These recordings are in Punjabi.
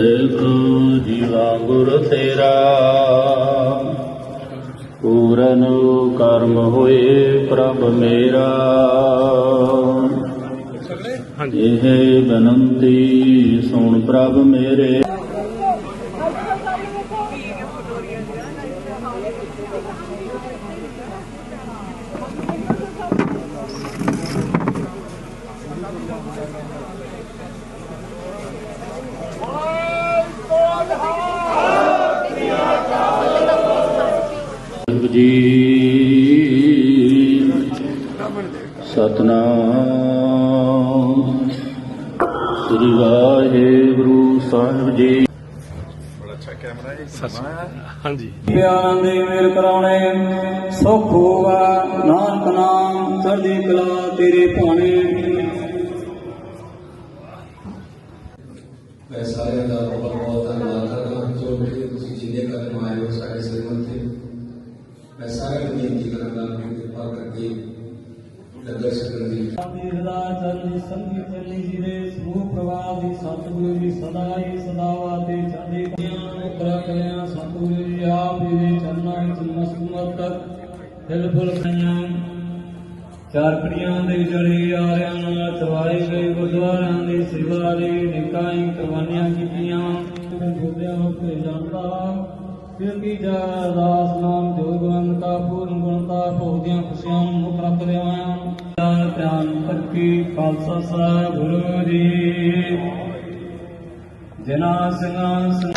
ਦੇਖੋ ਜੀਵਾ ਗੁਰ ਤੇਰਾ। ਪੂਰਨ ਕਰਮ ਹੋਏ ਪ੍ਰਭ ਮੇਰਾ। ਇਹ ਬਨੰਤੀ ਸੁਣ ਪ੍ਰਭ ਮੇਰੇ। ਜੀ। ਸਤਨਾਮ। ਸ੍ਰੀ ਵਾਹਿਗੁਰੂ ਸਾਹਿਬ ਜੀ। ਹਾਂਜੀ। ਪਿਆਰਾਂ ਦੇ ਮੇਰ ਕਰਾਉਣੇ ਸੁਖ ਹੋਵਾ ਨਾਨਕ ਨਾਮ ਚੜ੍ਹਦੀ ਕਲਾ ਤੇਰੇ ਭਾਣੇ। ਸਾਰਿਆਂ ਦਾ ਬਹੁਤ ਬਹੁਤ ਧੰਨਵਾਦ ਕਰਦਾ ਜੋ ਕਿ ਤੁਸੀਂ ਜਿੰਨੇ ਕਦਮ ਆਏ ਹੋ ਸਾਡੇ ਸਿਰ ਤੇ ਮੈਂ ਸਾਰਿਆਂ ਨੂੰ ਬੇਨਤੀ ਕਰਾਂਗਾ ਕਿ ਕਿਰਪਾ ਕਰਕੇ ਲੰਗਰ ਛਕਣ ਦੀ ਦੀਰਦਾ ਚਰਨ ਸੰਗੀ ਚਰਨੀ ਜੀ ਦੇ ਸਮੂਹ ਪ੍ਰਵਾਹ ਦੀ ਸਤਿਗੁਰੂ ਜੀ ਸਦਾ ਹੀ ਸਦਾਵਾ ਤੇ ਚੜ੍ਹਦੀ ਕਲਿਆਂ ਕਰਾ ਕਲਿਆਂ ਸਤਿਗੁਰੂ ਜੀ ਆਪ ਜੀ ਦੇ ਚਰਨਾਂ ਵਿੱਚ ਨਸਮਤਕ ਦਿਲ ਫੁੱਲ ਖਾਈਆਂ ਚਾਰ ਪੜੀਆਂ ਦੇ ਜੜੇ ਆਰਿਆਂ ਨਾਲ ਚਵਾਏ ਗਏ ਗੁਰਦੁਆਰਿਆਂ ਦੀ ਸੇਵਾ ਲਈ ਨਿਕਾਈ ਕੁਰਬਾਨੀਆਂ ਕੀਤੀਆਂ। ਗੁਰਦਿਆਂ ਨੂੰ ਭੇ ਜਾਂਦਾ ਫਿਰ ਕੀ ਜਾ ਅਰਦਾਸ ਨਾਮ ਜੋਗਵੰਤ ਦਾ ਪੂਰਨ ਗੁਣਤਾ ਭੋਗਦਿਆਂ ਖੁਸ਼ੀਆਂ ਨੂੰ ਰੱਖ ਲਿਆਵਾਂ। ਧਿਆਨ ਧਿਆਨ ਕਰਕੇ ਖਾਲਸਾ ਸਾਹਿਬ ਗੁਰੂ ਜੀ। ਜਨਾ ਸਿੰਘਾਂ ਨੀਚੇ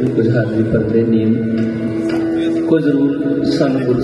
ਕਿਸੇ ਵੀ ਕੁਝ ਹਾਜ਼ਰੀ ਭਰਦੇ ਨੇਮ। ਕੁਝ ਜ਼ਰੂਰ ਸਾਨੂੰ ਗੁਰੂ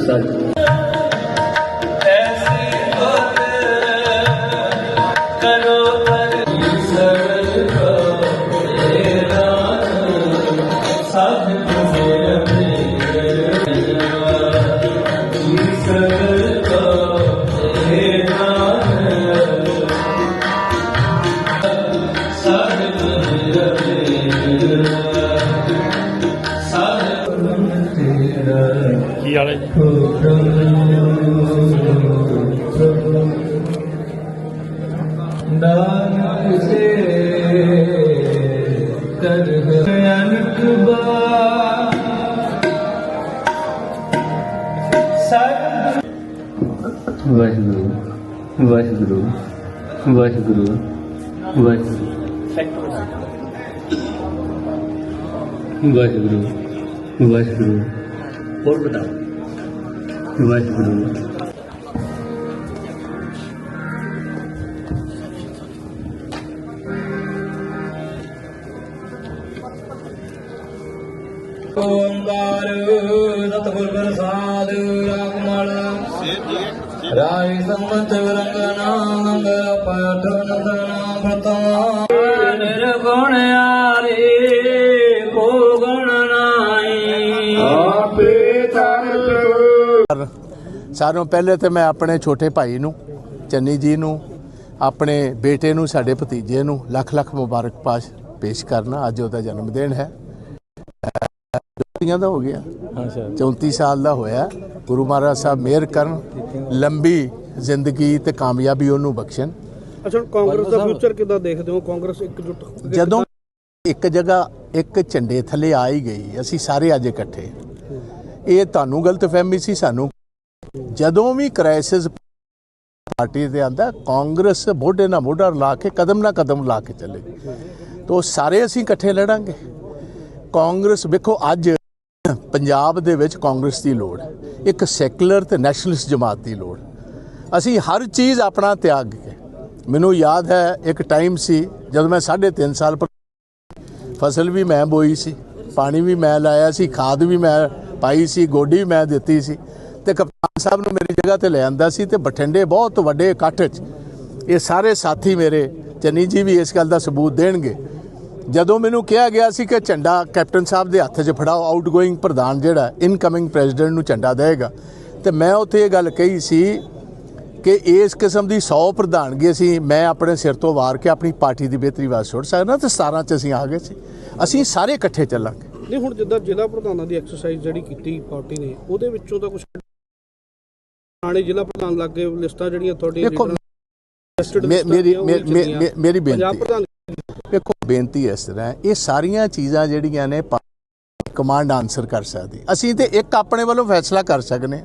ਵਾਹਿਗੁਰੂ ਵਾਹਿਗੁਰੂ ਵਾਹਿਗੁਰੂ। ਵਾਹਿਗੁਰੂ ਵਾਹਿਗੁਰੂ। ਹੋਰ ਬਤਾਓ। ਵਾਹਿਗੁਰੂ। ਓੰਕਾਰ ਸਤਿਗੁਰ ਪ੍ਰਸਾਦ ਰਾਗਮਲ ਰਾਈ ਸੰਮਤ ਰੰਗਨਾ ਮੰਗ ਪਾਠ ਨੰਦਨਾ ਪ੍ਰਤਮਾ ਨਿਰਗੁਣ ਆਰੇ ਕੋ ਗਣ ਆਪੇ ਸਾਰਿਆਂ ਨੂੰ ਪਹਿਲੇ ਤੇ ਮੈਂ ਆਪਣੇ ਛੋਟੇ ਭਾਈ ਨੂੰ, ਚੰਨੀ ਜੀ ਨੂੰ, ਆਪਣੇ ਬੇਟੇ ਨੂੰ, ਸਾਡੇ ਭਤੀਜੇ ਨੂੰ ਲੱਖ ਲੱਖ ਮੁਬਾਰਕਬਾਦ ਪੇਸ਼ ਕਰਨਾ ਅੱਜ ਉਹਦਾ ਜਨਮ ਦਿਨ ਹੈ। ਜੋਤੀਆਂ ਦਾ ਹੋ ਗਿਆ। 34 ਸਾਲ ਦਾ ਹੋਇਆ। ਗੁਰੂ ਮਹਾਰਾਜ ਸਾਹਿਬ ਮਿਹਰ ਕਰਨ ਲੰਬੀ ਜ਼ਿੰਦਗੀ ਤੇ ਕਾਮਯਾਬੀ ਉਹਨੂੰ ਬਖਸ਼ਣ। ਅੱਛਾ ਕਾਂਗਰਸ ਦਾ ਫਿਊਚਰ ਕਿੱਦਾਂ ਦੇਖਦੇ ਹੋ? ਕਾਂਗਰਸ ਇਕਜੁੱਟ ਜਦੋਂ ਇੱਕ ਜਗ੍ਹਾ ਇੱਕ ਝੰਡੇ ਥੱਲੇ ਆ ਹੀ ਗਈ ਅਸੀਂ ਸਾਰੇ ਅੱਜ ਇਕੱਠੇ। ਇਹ ਤੁਹਾਨੂੰ ਗਲਤਫਹਿਮੀ ਸੀ ਸਾਨੂੰ ਜਦੋਂ ਵੀ ਕ੍ਰਾਈਸਿਸ ਪਾਰਟੀ ਦੇ ਆਂਦਾ ਕਾਂਗਰਸ ਮੋਢੇ ਨਾਲ ਮੋਢਾ ਲਾ ਕੇ ਕਦਮ ਨਾਲ ਕਦਮ ਲਾ ਕੇ ਚੱਲੇ। ਤੋ ਸਾਰੇ ਅਸੀਂ ਇਕੱਠੇ ਲੜਾਂਗੇ। ਕਾਂਗਰਸ ਵੇਖੋ ਅੱਜ ਪੰਜਾਬ ਦੇ ਵਿੱਚ ਕਾਂਗਰਸ ਦੀ ਲੋੜ ਹੈ, ਇੱਕ ਸੈਕੂਲਰ ਤੇ ਨੈਸ਼ਨਲਿਸਟ ਜਮਾਤ ਦੀ ਲੋੜ। ਅਸੀਂ ਹਰ ਚੀਜ਼ ਆਪਣਾ ਤਿਆਗ ਕੇ ਮੈਨੂੰ ਯਾਦ ਹੈ, ਇੱਕ ਟਾਈਮ ਸੀ, ਜਦੋਂ ਮੈਂ 3.5 ਸਾਲ ਫਸਲ ਵੀ ਮੈਂ ਬੋਈ ਸੀ, ਪਾਣੀ ਵੀ ਮੈਂ ਲਾਇਆ ਸੀ, ਖਾਦ ਵੀ ਮੈਂ ਪਾਈ ਸੀ, ਗੋਡੀ ਵੀ ਮੈਂ ਦਿੱਤੀ ਸੀ। ਤੇ ਕਪਤਾਨ ਸਾਹਿਬ ਨੂੰ ਮੇਰੀ ਜਗ੍ਹਾ ਤੇ ਲੈ ਆਂਦਾ ਸੀ ਤੇ ਬਠਿੰਡੇ ਬਹੁਤ ਵੱਡੇ ਇਕੱਠ 'ਚ ਇਹ ਸਾਰੇ ਸਾਥੀ ਮੇਰੇ, ਚੰਨੀ ਜੀ ਵੀ ਇਸ ਗੱਲ ਦਾ ਸਬੂਤ ਦੇਣਗੇ। ਜਦੋਂ ਮੈਨੂੰ ਕਿਹਾ ਗਿਆ ਸੀ ਕਿ ਝੰਡਾ ਕੈਪਟਨ ਸਾਹਿਬ ਦੇ ਹੱਥ 'ਚ ਫੜਾਓ ਆਊਟਗੋਇੰਗ ਪ੍ਰਧਾਨ ਜਿਹੜਾ ਇਨਕਮਿੰਗ ਪ੍ਰੈਜ਼ੀਡੈਂਟ ਨੂੰ ਝੰਡਾ ਦੇਗਾ ਤੇ ਮੈਂ ਉੱਥੇ ਇਹ ਗੱਲ ਕਹੀ ਸੀ ਕਿ ਇਸ ਕਿਸਮ ਦੀ 100 ਪ੍ਰਧਾਨਗੀ ਅਸੀਂ ਮੈਂ ਆਪਣੇ ਸਿਰ ਤੋਂ ਵਾਰ ਕੇ ਆਪਣੀ ਪਾਰਟੀ ਦੀ ਬਿਹਤਰੀ ਵਾਸਤੇ ਛੋੜ ਸਕਦਾ ਤੇ 17 ਚ ਅਸੀਂ ਆ ਗਏ ਸੀ। ਅਸੀਂ ਸਾਰੇ ਇਕੱਠੇ ਚੱਲਾਂਗੇ। ਨਹੀਂ ਹੁਣ ਜਿੱਦਾਂ ਜ਼ਿਲ੍ਹਾ ਪ੍ਰਧਾਨਾਂ ਦੀ ਐਕਸਰਸਾਈਜ਼ ਜਿਹੜੀ ਕੀਤੀ ਪਾਰਟੀ ਨੇ ਉਹਦੇ ਵਿੱਚੋਂ ਤਾਂ ਕੁਝ ਆਣੇ ਜ਼ਿਲ੍ਹਾ ਪ੍ਰਧਾਨ ਲੱਗੇ ਲਿਸਟਾਂ ਜਿਹੜੀਆਂ ਤੁਹਾਡੀਆਂ ਦੇਖੋ, ਮੇਰੀ ਮੇਰੀ ਬੇਨਤੀ ਪ੍ਰਧਾਨ ਦੇਖੋ ਬੇਨਤੀ ਇਸ ਤਰ੍ਹਾਂ ਇਹ ਸਾਰੀਆਂ ਚੀਜ਼ਾਂ ਜਿਹੜੀਆਂ ਨੇ ਕਮਾਂਡ ਆਨਸਰ ਕਰ ਸਕਦੀ। ਅਸੀਂ ਤੇ ਇੱਕ ਆਪਣੇ ਵੱਲੋਂ ਫੈਸਲਾ ਕਰ ਸਕਨੇ।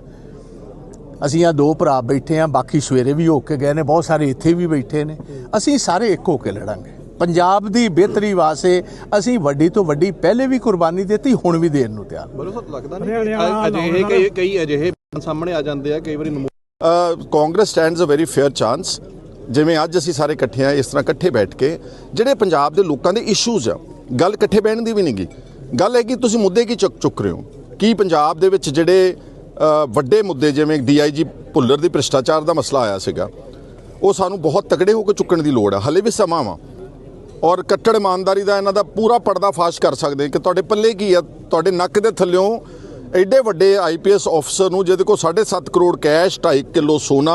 ਅਸੀਂ ਆ ਦੋ ਭਰਾ ਬੈਠੇ ਆ ਬਾਕੀ ਸਵੇਰੇ ਵੀ ਹੋ ਕੇ ਗਏ ਨੇ ਬਹੁਤ ਸਾਰੇ ਇੱਥੇ ਵੀ ਬੈਠੇ ਨੇ। ਅਸੀਂ ਸਾਰੇ ਇੱਕ ਹੋ ਕੇ ਲੜਾਂਗੇ। ਪੰਜਾਬ ਦੀ ਬਿਹਤਰੀ ਵਾਸਤੇ ਅਸੀਂ ਵੱਡੀ ਤੋਂ ਵੱਡੀ ਪਹਿਲੇ ਵੀ ਕੁਰਬਾਨੀ ਦਿੱਤੀ ਹੁਣ ਵੀ ਦੇਣ ਨੂੰ ਤਿਆਰ। ਸਤ ਲੱਗਦਾ ਨਹੀਂ ਅਜਿਹੇ ਕਈ ਕਈ ਅਜਿਹੇ ਸਾਹਮਣੇ ਆ ਜਾਂਦੇ ਆ ਕਈ ਵਾਰੀ Congress stands a very fair chance ਜਿਵੇਂ ਅੱਜ ਅਸੀਂ ਸਾਰੇ ਇਕੱਠੇ ਆ ਇਸ ਤਰ੍ਹਾਂ ਇਕੱਠੇ ਬੈਠ ਕੇ, ਜਿਹੜੇ ਪੰਜਾਬ ਦੇ ਲੋਕਾਂ ਦੇ ਇਸ਼ੂਜ਼ ਆ, ਗੱਲ ਇਕੱਠੇ ਬਹਿਣ ਦੀ ਵੀ ਨਹੀਂਗੀ। ਗੱਲ ਹੈ ਕਿ ਤੁਸੀਂ ਮੁੱਦੇ ਕੀ ਚੁੱਕ ਚੁੱਕ ਰਹੇ ਹੋ? ਕੀ ਪੰਜਾਬ ਦੇ ਵਿੱਚ ਜਿਹੜੇ ਵੱਡੇ ਮੁੱਦੇ ਜਿਵੇਂ ਡੀਆਈਜੀ ਭੁੱਲਰ ਦੀ ਭ੍ਰਿਸ਼ਟਾਚਾਰ ਦਾ ਮਸਲਾ ਆਇਆ ਸੀਗਾ, ਉਹ ਸਾਨੂੰ ਬਹੁਤ ਤਕੜੇ ਹੋ ਕੇ ਚੁੱਕਣ ਦੀ ਲੋੜ ਆ। ਹਲੇ ਵੀ ਸਮਾਂ ਵਾ। ਔਰ ਕੱਟੜ ਇਮਾਨਦਾਰੀ ਦਾ ਇਹਨਾਂ ਦਾ ਪੂਰਾ ਪਰਦਾ ਫਾਸ਼ ਕਰ ਸਕਦੇ ਕਿ ਤੁਹਾਡੇ ਪੱਲੇ ਕੀ ਆ, ਤੁਹਾਡੇ ਨੱਕ ਦੇ ਥੱਲਿਓਂ ਐਡੇ ਵੱਡੇ ਆਈਪੀਐਸ ਅਫਸਰ ਨੂੰ ਜਿਹਦੇ ਕੋਲ 7.5 ਕਰੋੜ ਕੈਸ਼ 2.5 ਕਿਲੋ ਸੋਨਾ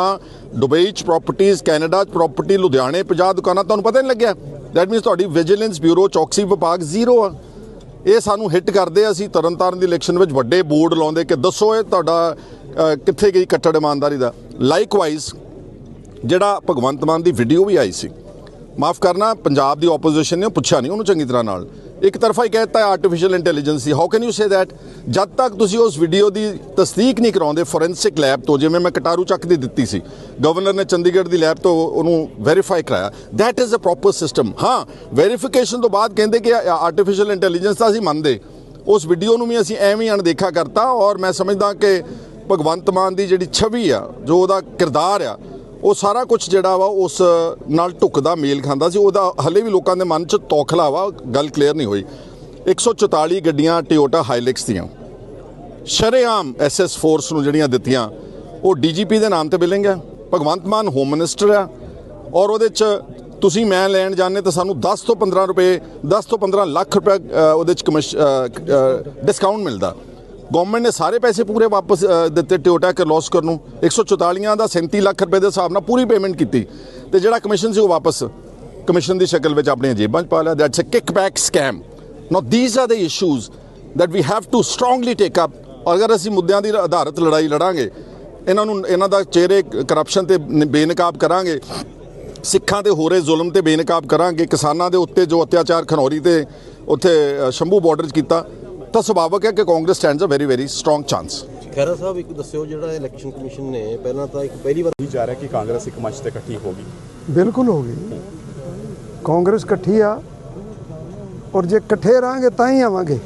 ਦੁਬਈ ਚ ਪ੍ਰਾਪਰਟੀਆਂ ਕੈਨੇਡਾ ਚ ਪ੍ਰਾਪਰਟੀ ਲੁਧਿਆਣੇ 50 ਦੁਕਾਨਾਂ ਤੁਹਾਨੂੰ ਪਤਾ ਨਹੀਂ ਲੱਗਿਆ। ਦੈਟ ਮੀਨਸ ਤੁਹਾਡੀ ਵਿਜੀਲੈਂਸ ਬਿਊਰੋ ਚੌਕਸੀ ਵਿਭਾਗ ਜ਼ੀਰੋ ਆ। ਇਹ ਸਾਨੂੰ ਹਿੱਟ ਕਰਦੇ ਆ, ਅਸੀਂ ਤਰਨਤਾਰਨ ਦੀ ਇਲੈਕਸ਼ਨ ਵਿੱਚ ਵੱਡੇ ਬੋਰਡ ਲਾਉਂਦੇ ਕਿ ਦੱਸੋ ਇਹ ਤੁਹਾਡਾ ਕਿੱਥੇ ਗਈ ਕੱਟੜ ਇਮਾਨਦਾਰੀ ਦਾ। ਲਾਈਕਵਾਈਜ਼ ਜਿਹੜਾ ਭਗਵੰਤ ਮਾਨ ਦੀ ਵੀਡੀਓ ਵੀ ਆਈ ਸੀ। ਮਾਫ ਕਰਨਾ ਪੰਜਾਬ ਦੀ ਆਪੋਜੀਸ਼ਨ ਨੇ ਉਹ ਪੁੱਛਿਆ ਨਹੀਂ ਉਹਨੂੰ ਚੰਗੀ ਤਰ੍ਹਾਂ ਨਾਲ। ਇੱਕ ਤਰਫਾ ਹੀ ਕਹਿਤਾ artificial intelligence C. How can you say that ਜਦ ਤੱਕ ਤੁਸੀਂ ਉਸ ਵੀਡੀਓ ਦੀ ਤਸਦੀਕ ਨਹੀਂ ਕਰਾਉਂਦੇ ਫੋਰੈਂਸਿਕ ਲੈਬ ਤੋਂ, ਜਿਵੇਂ ਮੈਂ ਕਟਾਰੂ ਚੱਕ ਦੀ ਦਿੱਤੀ ਸੀ ਗਵਰਨਰ ਨੇ ਚੰਡੀਗੜ੍ਹ ਦੀ ਲੈਬ ਤੋਂ ਉਹਨੂੰ ਵੈਰੀਫਾਈ ਕਰਾਇਆ that is a proper system ਹਾਂ ਵੈਰੀਫਿਕੇਸ਼ਨ ਤੋਂ ਬਾਅਦ ਕਹਿੰਦੇ ਕਿ ਆਰਟੀਫੀਸ਼ੀਅਲ ਇੰਟੈਲੀਜੈਂਸ ਤਾਂ ਅਸੀਂ ਮੰਨਦੇ। ਉਸ ਵੀਡੀਓ ਨੂੰ ਵੀ ਅਸੀਂ ਐਵੇਂ ਹੀ ਅਣਦੇਖਾ ਕਰਤਾ ਔਰ ਮੈਂ ਸਮਝਦਾ ਕਿ ਭਗਵੰਤ ਮਾਨ ਦੀ ਜਿਹੜੀ ਛਵੀ ਆ, ਜੋ ਉਹਦਾ ਕਿਰਦਾਰ ਆ ਉਹ ਸਾਰਾ ਕੁਝ ਜਿਹੜਾ ਵਾ ਉਸ ਨਾਲ ਢੁਕਦਾ, ਮੇਲ ਖਾਂਦਾ ਸੀ। ਉਹਦਾ ਹਲੇ ਵੀ ਲੋਕਾਂ ਦੇ ਮਨ 'ਚ ਤੌਖਲਾ ਵਾ, ਗੱਲ ਕਲੀਅਰ ਨਹੀਂ ਹੋਈ। 144 ਗੱਡੀਆਂ ਟਿਓਟਾ ਹਾਈਲੈਕਸ ਦੀਆਂ। ਸ਼ਰੇਆਮ ਐਸਐਸ ਫੋਰਸ ਨੂੰ ਜਿਹੜੀਆਂ ਦਿੱਤੀਆਂ, ਉਹ ਡੀਜੀਪੀ ਦੇ ਨਾਮ ਤੇ ਬਿਲਿੰਗ ਹੈ। ਭਗਵੰਤ ਮਾਨ ਹੋਮ ਮਿਨਿਸਟਰ ਆ। ਔਰ ਉਹਦੇ 'ਚ ਤੁਸੀਂ ਮੈਂ ਲੈਣ ਜਾਣੇ ਤਾਂ ਸਾਨੂੰ 10 ਤੋਂ 15 ਰੁਪਏ 10 ਤੋਂ 15 ਲੱਖ ਰੁਪਏ ਉਹਦੇ 'ਚ ਡਿਸਕਾਊਂਟ ਮਿਲਦਾ। ਗਵਰਨਮੈਂਟ ਨੇ ਸਾਰੇ ਪੈਸੇ ਪੂਰੇ ਵਾਪਸ ਅ, ਦਿੱਤੇ ਟਿਓਟਾ ਕਿਰਲੋਸਕਰ ਨੂੰ। 144 ਦਾ 37 ਲੱਖ ਰੁਪਏ ਦੇ ਹਿਸਾਬ ਨਾਲ ਪੂਰੀ ਪੇਮੈਂਟ ਕੀਤੀ। ਤੇ ਜਿਹੜਾ ਕਮਿਸ਼ਨ ਸੀ ਉਹ ਵਾਪਸ ਕਮਿਸ਼ਨ ਦੀ ਸ਼ਕਲ ਵਿੱਚ ਆਪਣੀਆਂ ਜੇਬਾਂ 'ਚ ਪਾ ਲਿਆ। That's a kickback scam now these are the issues that we have to strongly take up ਅਗਰ ਅਸੀਂ ਮੁੱਦਿਆਂ ਦੀ ਆਧਾਰਿਤ ਲੜਾਈ ਲੜਾਂਗੇ ਇਹਨਾਂ ਨੂੰ ਇਹਨਾਂ ਦਾ ਚਿਹਰੇ ਕਰਪਸ਼ਨ ਤੇ ਬੇਨਕਾਬ ਕਰਾਂਗੇ ਸਿੱਖਾਂ ਤੇ ਹੋ ਰਹੇ ਜ਼ੁਲਮ ਤੇ ਬੇਨਕਾਬ ਕਰਾਂਗੇ ਕਿਸਾਨਾਂ ਦੇ ਉੱਤੇ ਜੋ ਅਤਿਆਚਾਰ ਖਨੌਰੀ ਤੇ ਉੱਥੇ ਸ਼ੰਭੂ ਬਾਰਡਰ 'ਚ ਕੀਤਾ ਤਾਂ ਸੁਭਾਵਕ ਹੈ ਕਿ Congress stands a very very strong chance Khaira sahib ਇੱਕ ਦੱਸਿਓ ਜਿਹੜਾ ਇਲੈਕਸ਼ਨ ਕਮਿਸ਼ਨ ਨੇ ਪਹਿਲਾਂ ਤਾਂ ਇੱਕ ਪਹਿਲੀ ਵਾਰ ਹੀ ਜਾ ਰਿਹਾ ਕਿ ਕਾਂਗਰਸ ਇੱਕ ਮੰਚ ਤੇ ਇਕੱਠੀ ਹੋ ਗਈ। ਬਿਲਕੁਲ ਹੋ ਗਈ। ਕਾਂਗਰਸ ਇਕੱਠੀ ਆ ਔਰ ਜੇ ਇਕੱਠੇ ਰਾਂਗੇ ਤਾਂ ਹੀ ਆਵਾਂਗੇ।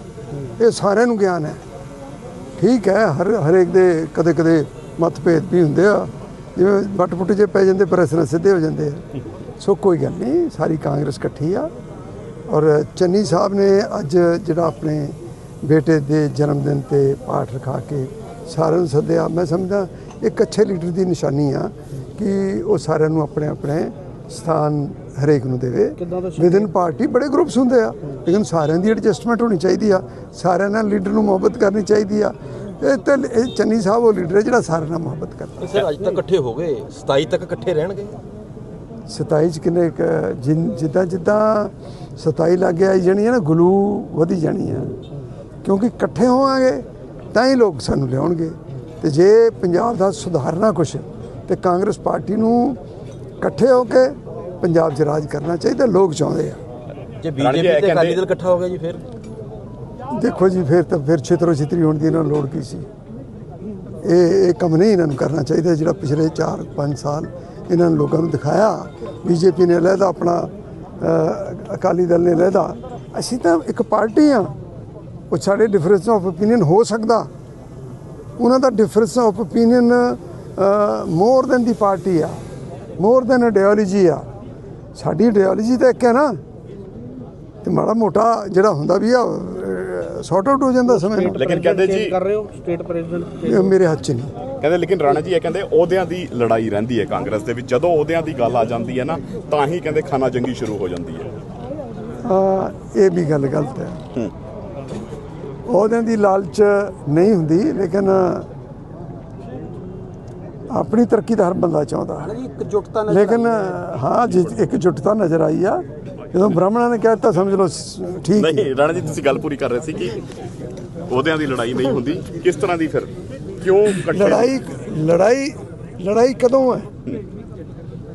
ਇਹ ਸਾਰਿਆਂ ਨੂੰ ਗਿਆਨ ਹੈ। ਠੀਕ ਹੈ ਹਰ ਹਰੇਕ ਦੇ ਕਦੇ ਕਦੇ ਮਤਭੇਦ ਵੀ ਹੁੰਦੇ ਆ। ਜਿਵੇਂ ਵੱਟ ਪੁੱਟ ਜੇ ਪੈ ਜਾਂਦੇ ਪ੍ਰੈਸਨ ਸਿੱਧੇ ਹੋ ਜਾਂਦੇ ਆ। ਸੋ ਕੋਈ ਗੱਲ ਨਹੀਂ ਸਾਰੀ ਕਾਂਗਰਸ ਇਕੱਠੀ ਆ। ਔਰ ਚੰਨੀ ਸਾਹਿਬ ਨੇ ਅੱਜ ਜਿਹੜਾ ਆਪਣੇ ਬੇਟੇ ਦੇ ਜਨਮ ਦਿਨ ਤੇ ਪਾਠ ਰਖਾ ਕੇ ਸਾਰਿਆਂ ਨੂੰ ਸੱਦਿਆ। ਮੈਂ ਸਮਝਦਾ ਇੱਕ ਅੱਛੇ ਲੀਡਰ ਦੀ ਨਿਸ਼ਾਨੀ ਆ ਕਿ ਉਹ ਸਾਰਿਆਂ ਨੂੰ ਆਪਣੇ ਆਪਣੇ ਸਥਾਨ ਹਰੇਕ ਨੂੰ ਦੇਵੇ। ਵਿਦਨ ਪਾਰਟੀ ਬੜੇ ਗਰੁੱਪਸ ਹੁੰਦੇ ਆ ਲੇਕਿਨ ਸਾਰਿਆਂ ਦੀ ਐਡਜਸਟਮੈਂਟ ਹੋਣੀ ਚਾਹੀਦੀ ਆ। ਸਾਰਿਆਂ ਨਾਲ ਲੀਡਰ ਨੂੰ ਮੁਹੱਬਤ ਕਰਨੀ ਚਾਹੀਦੀ ਆ। ਇਹ ਤੇ ਇਹ ਚੰਨੀ ਸਾਹਿਬ ਉਹ ਲੀਡਰ ਹੈ ਜਿਹੜਾ ਸਾਰਿਆਂ ਨਾਲ ਮੁਹੱਬਤ ਕਰਦਾ। ਸਰ ਅੱਜ ਤੱਕ ਇਕੱਠੇ ਹੋ ਗਏ? 27 ਤੱਕ ਇਕੱਠੇ ਰਹਿਣਗੇ? 27 ਚ ਕਿੰਨੇ ਜਿੱਦਾਂ ਜਿੱਦਾਂ 27 ਲੱਗ ਆਈ ਜਾਣੀ ਹੈ ਨਾ ਗਲੂ ਵਧੀ ਜਾਣੀ ਆ। ਕਿਉਂਕਿ ਇਕੱਠੇ ਹੋਵਾਂਗੇ ਤਾਂ ਹੀ ਲੋਕ ਸਾਨੂੰ ਲਿਆਉਣਗੇ। ਤੇ ਜੇ ਪੰਜਾਬ ਦਾ ਸੁਧਾਰਨਾ ਕੁਛ ਤੇ ਕਾਂਗਰਸ ਪਾਰਟੀ ਨੂੰ ਇਕੱਠੇ ਹੋ ਕੇ ਪੰਜਾਬ 'ਚ ਰਾਜ ਕਰਨਾ ਚਾਹੀਦਾ ਲੋਕ ਚਾਹੁੰਦੇ ਆ। ਜੇ ਬੀਜੇਪੀ ਤੇ ਅਕਾਲੀ ਦਲ ਇਕੱਠਾ ਹੋ ਗਿਆ ਜੀ ਫਿਰ? ਦੇਖੋ ਜੀ ਫਿਰ ਤਾਂ ਫਿਰ ਛਿਤਰੋ ਛਿਤਰੀ ਹੋਣ ਦੀ ਇਹਨਾਂ ਨੂੰ ਲੋੜ ਕੀ ਸੀ? ਇਹ ਇਹ ਕੰਮ ਨਹੀਂ ਇਹਨਾਂ ਨੂੰ ਕਰਨਾ ਚਾਹੀਦਾ ਜਿਹੜਾ ਪਿਛਲੇ 4-5 ਸਾਲ ਇਹਨਾਂ ਨੇ ਲੋਕਾਂ ਨੂੰ ਦਿਖਾਇਆ। ਬੀਜੇਪੀ ਨੇ ਲਹਿਦਾ ਆਪਣਾ ਅਕਾਲੀ ਦਲ ਨੇ ਲਹਿਦਾ ਅਸੀਂ ਤਾਂ ਇੱਕ ਪਾਰਟੀ ਆ ਉਹ ਸਾਡੇ ਡਿਫਰੈਂਸ ਆਫ ਓਪੀਨੀਅਨ ਹੋ ਸਕਦਾ। ਉਹਨਾਂ ਦਾ difference of opinion more than the party ਆ। ਮੋਰ ਦੈਨ ਆਈਡੀਓਲੋਜੀ ਆ। ਸਾਡੀ ਆਈਡੀਓਲੋਜੀ ਤਾਂ ਇੱਕ ਹੈ ਨਾ। ਤੇ ਮਾੜਾ ਮੋਟਾ ਜਿਹੜਾ ਹੁੰਦਾ ਵੀ ਆ ਸੌਟ ਆਊਟ ਹੋ ਜਾਂਦਾ ਸਮੇਂ ਨਾਲ। ਲੇਕਿਨ ਕਹਿੰਦੇ ਜੀ ਕਰ ਰਹੇ ਹੋ ਸਟੇਟ ਪ੍ਰੈਜ਼ੀਡੈਂਟ ਇਹ ਮੇਰੇ ਹੱਥ 'ਚ ਨਹੀਂ। ਕਹਿੰਦੇ ਲੇਕਿਨ ਰਾਣਾ ਜੀ ਇਹ ਕਹਿੰਦੇ ਅਹੁਦਿਆਂ ਦੀ ਲੜਾਈ ਰਹਿੰਦੀ ਹੈ ਕਾਂਗਰਸ ਦੇ ਵਿੱਚ। ਜਦੋਂ ਅਹੁਦਿਆਂ ਦੀ ਗੱਲ ਆ ਜਾਂਦੀ ਹੈ ਨਾ ਤਾਂ ਹੀ ਕਹਿੰਦੇ ਖਾਨਾ ਜੰਗੀ ਸ਼ੁਰੂ ਹੋ ਜਾਂਦੀ ਹੈ। ਆ ਇਹ ਵੀ ਗੱਲ ਗਲਤ ਹੈ। ਉਹਦਿਆਂ ਦੀ ਲਾਲਚ ਨਹੀਂ ਹੁੰਦੀ ਲੇਕਿਨ ਆਪਣੀ ਤਰੱਕੀ ਤਾਂ ਹਰ ਬੰਦਾ ਚਾਹੁੰਦਾ। ਇਕਜੁੱਟਤਾ ਲੇਕਿਨ ਹਾਂ। ਜੀ ਇੱਕ ਜੁਟਤਾ ਨਜ਼ਰ ਆਈ ਆ। ਜਦੋਂ ਬ੍ਰਾਹਮਣਾਂ ਨੇ ਕਹਿ ਦਿੱਤਾ ਸਮਝ ਲਓ ਠੀਕ ਹੈ ਨਹੀਂ ਰਾਣਾ ਜੀ ਤੁਸੀਂ ਗੱਲ ਪੂਰੀ ਕਰ ਰਹੇ ਸੀ ਕਿ ਅਹੁਦਿਆਂ ਦੀ ਲੜਾਈ ਨਹੀਂ ਹੁੰਦੀ। ਕਿਸ ਤਰ੍ਹਾਂ ਦੀ ਫਿਰ? ਕਿਉਂ ਇਕੱਠੇ ਲੜਾਈ ਲੜਾਈ ਲੜਾਈ ਕਦੋਂ ਹੈ?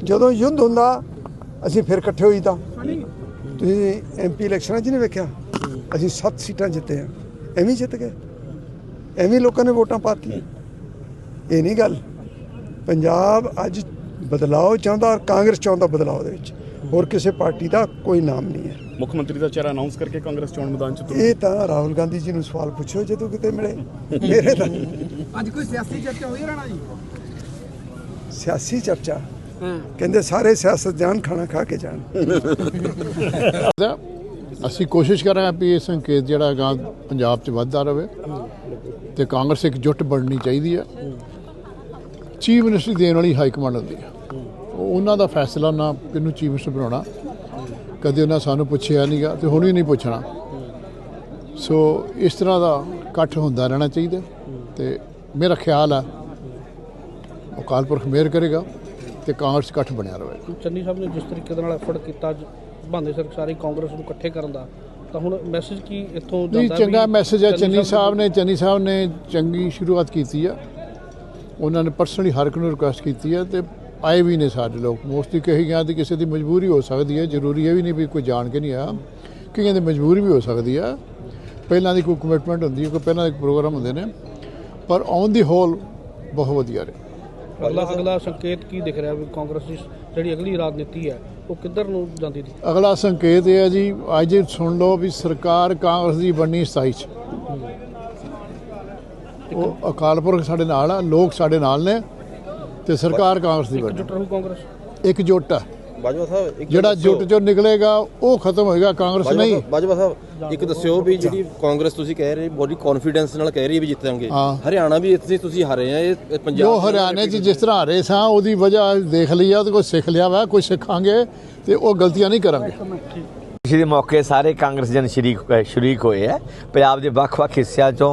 ਜਦੋਂ ਯੁੱਧ ਹੁੰਦਾ ਅਸੀਂ ਫਿਰ ਇਕੱਠੇ ਹੋਈਦਾ ਤੁਸੀਂ ਐਮਪੀ ਇਲੈਕਸ਼ਨਾਂ 'ਚ ਨਹੀਂ ਵੇਖਿਆ? ਅਸੀਂ 7 ਸੀਟਾਂ ਜਿੱਤੇ ਆ। ਐਵੇਂ ਜਿੱਤ ਗਏ। ਐਵੇਂ ਲੋਕਾਂ ਨੇ ਵੋਟਾਂ ਪਾਤੀਆਂ ਇਹ ਨਹੀਂ ਗੱਲ। ਪੰਜਾਬ ਅੱਜ ਬਦਲਾਅ ਚਾਹੁੰਦਾ ਔਰ ਕਾਂਗਰਸ ਚਾਹੁੰਦਾ ਬਦਲਾਅ ਦੇ ਵਿੱਚ। ਹੋਰ ਕਿਸੇ ਪਾਰਟੀ ਦਾ ਕੋਈ ਨਾਮ ਨਹੀਂ ਹੈ। ਮੁੱਖ ਮੰਤਰੀ ਦਾ ਚਿਹਰਾ ਅਨਾਉਂਸ ਕਰਕੇ ਕਾਂਗਰਸ ਚੋਣ ਮੈਦਾਨ ਚ ਤੁਰ। ਇਹ ਤਾਂ ਰਾਹੁਲ ਗਾਂਧੀ ਜੀ ਨੂੰ ਸਵਾਲ ਪੁੱਛੋ ਜਦੋਂ ਕਿਤੇ ਮਿਲੇ। ਮੇਰੇ ਤਾਂ ਅੱਜ ਕੋਈ ਸਿਆਸੀ ਚਰਚਾ ਹੋਈ ਰਾਣਾ ਜੀ? ਸਿਆਸੀ ਚਰਚਾ? ਹਾਂ। ਕਹਿੰਦੇ ਸਾਰੇ ਸਿਆਸਤ ਜਾਣ ਖਾਣਾ ਖਾ ਕੇ ਜਾਣ। ਅਸੀਂ ਕੋਸ਼ਿਸ਼ ਕਰਾਂਗੇ ਵੀ ਇਹ ਸੰਕੇਤ ਜਿਹੜਾ ਹੈਗਾ ਪੰਜਾਬ 'ਚ ਵੱਧਦਾ ਰਹੇ ਤੇ ਕਾਂਗਰਸ ਇੱਕ ਜੁੱਟ ਬਣਨੀ ਚਾਹੀਦੀ ਹੈ। ਚੀਫ ਮਿਨਿਸਟਰ ਦੇਣ ਵਾਲੀ ਹਾਈ ਕਮਾਂਡ ਹੁੰਦੀ ਹੈ। ਉਹਨਾਂ ਦਾ ਫੈਸਲਾ ਨਾ ਕਿਹਨੂੰ ਚੀਫ ਮਿਨਿਸਟਰ ਬਣਾਉਣਾ। ਕਦੇ ਉਹਨਾਂ ਸਾਨੂੰ ਪੁੱਛਿਆ ਨਹੀਂਗਾ ਤੇ ਹੁਣ ਵੀ ਨਹੀਂ ਪੁੱਛਣਾ। ਸੋ ਇਸ ਤਰ੍ਹਾਂ ਦਾ ਇਕੱਠ ਹੁੰਦਾ ਰਹਿਣਾ ਚਾਹੀਦਾ ਤੇ ਮੇਰਾ ਖਿਆਲ ਆ ਅਕਾਲ ਪੁਰਖ ਮਿਹਰ ਕਰੇਗਾ ਤੇ ਕਾਂਗਰਸ ਇਕੱਠ ਬਣਿਆ ਰਹੇ ਚੰਨੀ ਸਾਹਿਬ ਨੇ ਜਿਸ ਤਰੀਕੇ ਨਾਲ ਐਫਰਟ ਕੀਤਾ ਬੰਦੇ ਸਰ ਸਾਰੀ ਕਾਂਗਰਸ ਨੂੰ ਇਕੱਠੇ ਕਰਨ ਦਾ ਤਾਂ ਹੁਣ ਮੈਸੇਜ ਕੀ ਇੱਥੋਂ ਨਹੀਂ ਜਾਂਦਾ ਚੰਗਾ ਵੀ ਮੈਸੇਜ ਹੈ। ਚੰਨੀ ਸਾਹਿਬ ਨੇ ਚੰਨੀ ਸਾਹਿਬ ਨੇ ਚੰਗੀ ਸ਼ੁਰੂਆਤ ਕੀਤੀ ਆ। ਉਹਨਾਂ ਨੇ ਪਰਸਨਲੀ ਹਰ ਇੱਕ ਨੂੰ ਰਿਕੁਐਸਟ ਕੀਤੀ ਹੈ ਤੇ ਆਏ ਵੀ ਨੇ ਸਾਡੇ ਲੋਕ। ਮੋਸਟਲੀ ਕਹੀ ਗਿਆ ਕਿ ਕਿਸੇ ਦੀ ਮਜਬੂਰੀ ਹੋ ਸਕਦੀ ਹੈ ਜ਼ਰੂਰੀ ਇਹ ਵੀ ਨਹੀਂ ਵੀ ਕੋਈ ਜਾਣ ਕੇ ਨਹੀਂ ਆਇਆ। ਕਈਆਂ ਦੀ ਮਜਬੂਰੀ ਵੀ ਹੋ ਸਕਦੀ ਆ। ਪਹਿਲਾਂ ਦੀ ਕੋਈ ਕਮਿਟਮੈਂਟ ਹੁੰਦੀ ਹੈ ਕੋਈ ਪਹਿਲਾਂ ਦੇ ਪ੍ਰੋਗਰਾਮ ਹੁੰਦੇ ਨੇ। ਪਰ ਔਨ ਦੀ ਹੋਲ ਬਹੁਤ ਵਧੀਆ ਰਿਹਾ। ਅਗਲਾ ਅਗਲਾ ਸੰਕੇਤ ਕੀ ਦਿਖ ਰਿਹਾ ਵੀ ਕਾਂਗਰਸ ਦੀ ਜਿਹੜੀ ਅਗਲੀ ਰਾਜਨੀਤੀ ਹੈ ਉਹ ਕਿੱਧਰ ਨੂੰ ਜਾਂਦੀ ਦੀ ਅਗਲਾ ਸੰਕੇਤ ਇਹ ਹੈ ਜੀ ਅੱਜ ਸੁਣ ਲਓ ਵੀ ਸਰਕਾਰ ਕਾਂਗਰਸ ਦੀ ਬਣਨੀ 27 ਚ। ਉਹ ਅਕਾਲ ਪੁਰਖ ਸਾਡੇ ਨਾਲ ਆ ਲੋਕ ਸਾਡੇ ਨਾਲ ਨੇ ਤੇ ਸਰਕਾਰ ਕਾਂਗਰਸ ਦੀ ਬਣਨੀ ਜੁਟ ਰਹੂ ਕਾਂਗਰਸ? ਇੱਕ ਜੁੱਟ ਆ। ਬਾਜਵਾ ਸਾਹਿਬ ਇੱਕ ਜਿਹੜਾ ਜੁੱਟ ਚੋਂ ਨਿਕਲੇਗਾ ਉਹ ਖਤਮ ਹੋਏਗਾ ਕਾਂਗਰਸ ਨਹੀਂ। ਬਾਜਵਾ ਸਾਹਿਬ ਇੱਕ ਦੱਸਿਓ ਵੀ ਜਿਹੜੀ ਕਾਂਗਰਸ ਤੁਸੀਂ ਕਹਿ ਰਹੇ ਬੜੀ ਕੌਨਫੀਡੈਂਸ ਨਾਲ ਕਹਿ ਰਹੀ ਹੈ ਵੀ ਜਿੱਤਾਂਗੇ। ਹਰਿਆਣਾ ਵੀ ਇੱਥੇ ਤੁਸੀਂ ਹਾਰੇ ਆ ਇਹ ਪੰਜਾਬ ਜੋ ਹਰਿਆਣੇ 'ਚ ਜਿਸ ਤਰ੍ਹਾਂ ਹਾਰੇ ਸਾਂ ਉਹਦੀ ਵਜ੍ਹਾ ਦੇਖ ਲਈ ਆ ਉਹਦੇ ਕੋਲ ਸਿੱਖ ਲਿਆ ਵਾ ਕੁਝ ਸਿੱਖਾਂਗੇ ਤੇ ਉਹ ਗਲਤੀਆਂ ਨਹੀਂ ਕਰਾਂਗੇ। ਖੁਸ਼ੀ ਦੇ ਮੌਕੇ ਸਾਰੇ ਕਾਂਗਰਸ ਜਨ ਸ਼ਰੀਕ ਸ਼ਰੀਕ ਹੋਏ ਹੈ ਪੰਜਾਬ ਦੇ ਵੱਖ-ਵੱਖ ਹਿੱਸਿਆਂ ਚੋਂ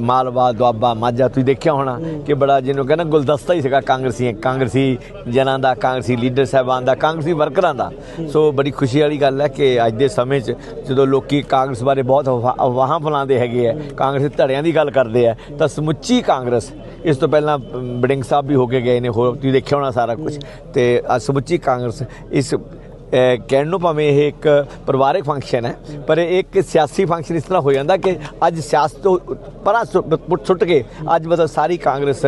ਮਾਲਵਾ ਦੁਆਬਾ ਮਾਝਾ ਤੁਸੀਂ ਦੇਖਿਆ ਹੋਣਾ ਕਿ ਬੜਾ ਜਿਹਨੂੰ ਕਹਿੰਦਾ ਗੁਲਦਸਤਾ ਹੀ ਸੀਗਾ ਕਾਂਗਰਸੀ ਕਾਂਗਰਸੀ ਜਨਾਂ ਦਾ ਕਾਂਗਰਸੀ ਲੀਡਰ ਸਾਹਿਬਾਨ ਦਾ ਕਾਂਗਰਸੀ ਵਰਕਰਾਂ ਦਾ। ਸੋ ਬੜੀ ਖੁਸ਼ੀ ਵਾਲੀ ਗੱਲ ਹੈ ਕਿ ਅੱਜ ਦੇ ਸਮੇਂ 'ਚ ਜਦੋਂ ਲੋਕੀ ਕਾਂਗਰਸ ਬਾਰੇ ਬਹੁਤ ਅਫਵਾਹਾਂ ਫੈਲਾਉਂਦੇ ਹੈਗੇ ਆ ਕਾਂਗਰਸੀ ਧੜਿਆਂ ਦੀ ਗੱਲ ਕਰਦੇ ਆ ਤਾਂ ਸਮੁੱਚੀ ਕਾਂਗਰਸ ਇਸ ਤੋਂ ਪਹਿਲਾਂ ਅਮ, ਬੜਿੰਗ ਸਾਹਿਬ ਵੀ ਹੋ ਕੇ ਗਏ ਨੇ ਹੋਰ ਤੁਸੀਂ ਦੇਖਿਆ ਹੋਣਾ ਸਾਰਾ ਕੁਝ ਤੇ ਸਮੁੱਚੀ ਕਾਂਗਰਸ ਇਸ ਕਹਿਣ ਨੂੰ ਭਾਵੇਂ ਇਹ ਇੱਕ ਪਰਿਵਾਰਕ ਫੰਕਸ਼ਨ ਹੈ ਪਰ ਇਹ ਇੱਕ ਸਿਆਸੀ ਫੰਕਸ਼ਨ ਇਸ ਤਰ੍ਹਾਂ ਹੋ ਜਾਂਦਾ ਕਿ ਅੱਜ ਸਿਆਸਤ ਤੋਂ ਪਰਾਂ ਸੁੱਟ ਕੇ ਅੱਜ ਮਤਲਬ ਸਾਰੀ ਕਾਂਗਰਸ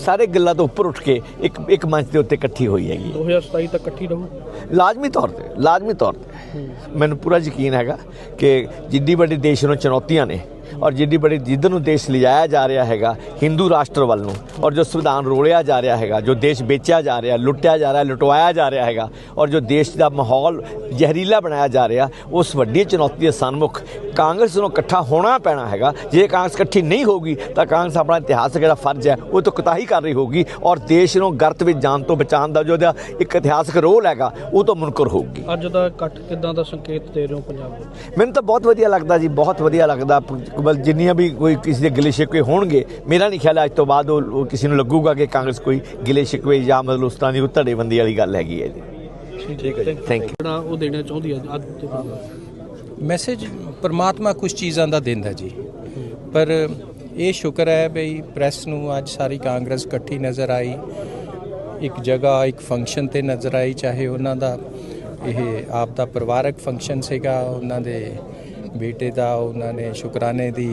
ਸਾਰੇ ਗੱਲਾਂ ਤੋਂ ਉੱਪਰ ਉੱਠ ਕੇ ਇੱਕ ਇੱਕ ਮੰਚ ਦੇ ਉੱਤੇ ਇਕੱਠੀ ਹੋਈ ਹੈਗੀ। 2027 ਤੱਕ ਇਕੱਠੀ ਰਹੂ? ਲਾਜ਼ਮੀ ਤੌਰ ਤੇ ਲਾਜ਼ਮੀ ਤੌਰ ਤੇ। ਮੈਨੂੰ ਪੂਰਾ ਯਕੀਨ ਹੈਗਾ ਕਿ ਜਿੱਡੀ ਵੱਡੀ ਦੇਸ਼ ਨੂੰ ਚੁਣੌਤੀਆਂ ਨੇ ਔਰ ਜਿੱਡੀ ਬੜੀ ਜਿੱਧਰ ਨੂੰ ਦੇਸ਼ ਲਿਜਾਇਆ ਜਾ ਰਿਹਾ ਹੈਗਾ ਹਿੰਦੂ ਰਾਸ਼ਟਰ ਵੱਲ ਨੂੰ। ਔਰ ਜੋ ਸੰਵਿਧਾਨ ਰੋਲਿਆ ਜਾ ਰਿਹਾ ਹੈਗਾ ਜੋ ਦੇਸ਼ ਵੇਚਿਆ ਜਾ ਰਿਹਾ ਲੁੱਟਿਆ ਜਾ ਰਿਹਾ ਲੁਟਵਾਇਆ ਜਾ ਰਿਹਾ ਹੈਗਾ ਔਰ ਜੋ ਦੇਸ਼ ਦਾ ਮਾਹੌਲ ਜ਼ਹਿਰੀਲਾ ਬਣਾਇਆ ਜਾ ਰਿਹਾ ਉਸ ਵੱਡੀ ਚੁਣੌਤੀ ਦੇ ਸਨਮੁਖ ਕਾਂਗਰਸ ਨੂੰ ਇਕੱਠਾ ਹੋਣਾ ਪੈਣਾ ਹੈਗਾ। ਜੇ ਕਾਂਗਰਸ ਇਕੱਠੀ ਨਹੀਂ ਹੋਊਗੀ ਤਾਂ ਕਾਂਗਰਸ ਆਪਣਾ ਇਤਿਹਾਸਕ ਜਿਹੜਾ ਫਰਜ਼ ਹੈ ਉਹ ਤੋਂ ਕੁਤਾਹੀ ਕਰ ਰਹੀ ਹੋਊਗੀ ਔਰ ਦੇਸ਼ ਨੂੰ ਗਰਤ ਵਿੱਚ ਜਾਣ ਤੋਂ ਬਚਾਉਣ ਦਾ ਜੋ ਉਹਦਾ ਇੱਕ ਇਤਿਹਾਸਕ ਰੋਲ ਹੈਗਾ ਉਹ ਤੋਂ ਮੁਨਕਰ ਹੋਊਗੀ। ਅੱਜ ਦਾ ਇਕੱਠ ਕਿਦਾਂ ਦਾ ਸੰਕੇਤ ਦੇ ਰਹੇ ਹੋ ਪੰਜਾਬ ਨੂੰ ਮੈਨੂੰ ਤਾਂ ਬਹੁਤ ਵਧੀਆ ਲੱਗਦਾ ਜੀ ਬਹੁਤ ਵਧੀਆ ਲੱਗਦਾ ਬਲ ਜਿੰਨੀਆਂ ਵੀ ਕੋਈ ਕਿਸੇ ਦੇ ਗਿਲੇ ਸ਼ਿਕਵੇ ਹੋਣਗੇ ਮੇਰਾ ਨਹੀਂ ਖਿਆਲ ਅੱਜ ਤੋਂ ਬਾਅਦ ਉਹ ਕਿਸੇ ਨੂੰ ਲੱਗੂਗਾ ਕਿ ਕਾਂਗਰਸ ਕੋਈ ਗਿਲੇ ਸ਼ਿਕਵੇ ਜਾਂ ਮਤਲਬ ਉਸ ਤਰ੍ਹਾਂ ਦੀ ਧੜੇਬੰਦੀ ਵਾਲੀ ਗੱਲ ਹੈਗੀ ਹੈ ਜੀ। ਠੀਕ ਹੈ ਜੀ। ਥੈਂਕ ਯੂ ਜਿਹੜਾ ਉਹ ਦੇਣਾ ਚਾਹੁੰਦੀ ਹੈ ਅੱਜ ਦੇ ਬਾਅਦ। ਮੈਸੇਜ ਪਰਮਾਤਮਾ ਕੁਝ ਚੀਜ਼ਾਂ ਦਾ ਦਿੰਦਾ ਜੀ। ਪਰ ਇਹ ਸ਼ੁਕਰ ਹੈ ਬਈ ਪ੍ਰੈਸ ਨੂੰ ਅੱਜ ਸਾਰੀ ਕਾਂਗਰਸ ਇਕੱਠੀ ਨਜ਼ਰ ਆਈ। ਇੱਕ ਜਗ੍ਹਾ ਇੱਕ ਫੰਕਸ਼ਨ ਤੇ ਨਜ਼ਰ ਆਈ ਚਾਹੇ ਉਹਨਾਂ ਦਾ ਇਹ ਆਪ ਦਾ ਪਰਿਵਾਰਕ ਫੰਕਸ਼ਨ ਸੀਗਾ ਉਹਨਾਂ ਦੇ ਬੇਟੇ ਦਾ ਉਹਨਾਂ ਨੇ ਸ਼ੁਕਰਾਨੇ ਦੀ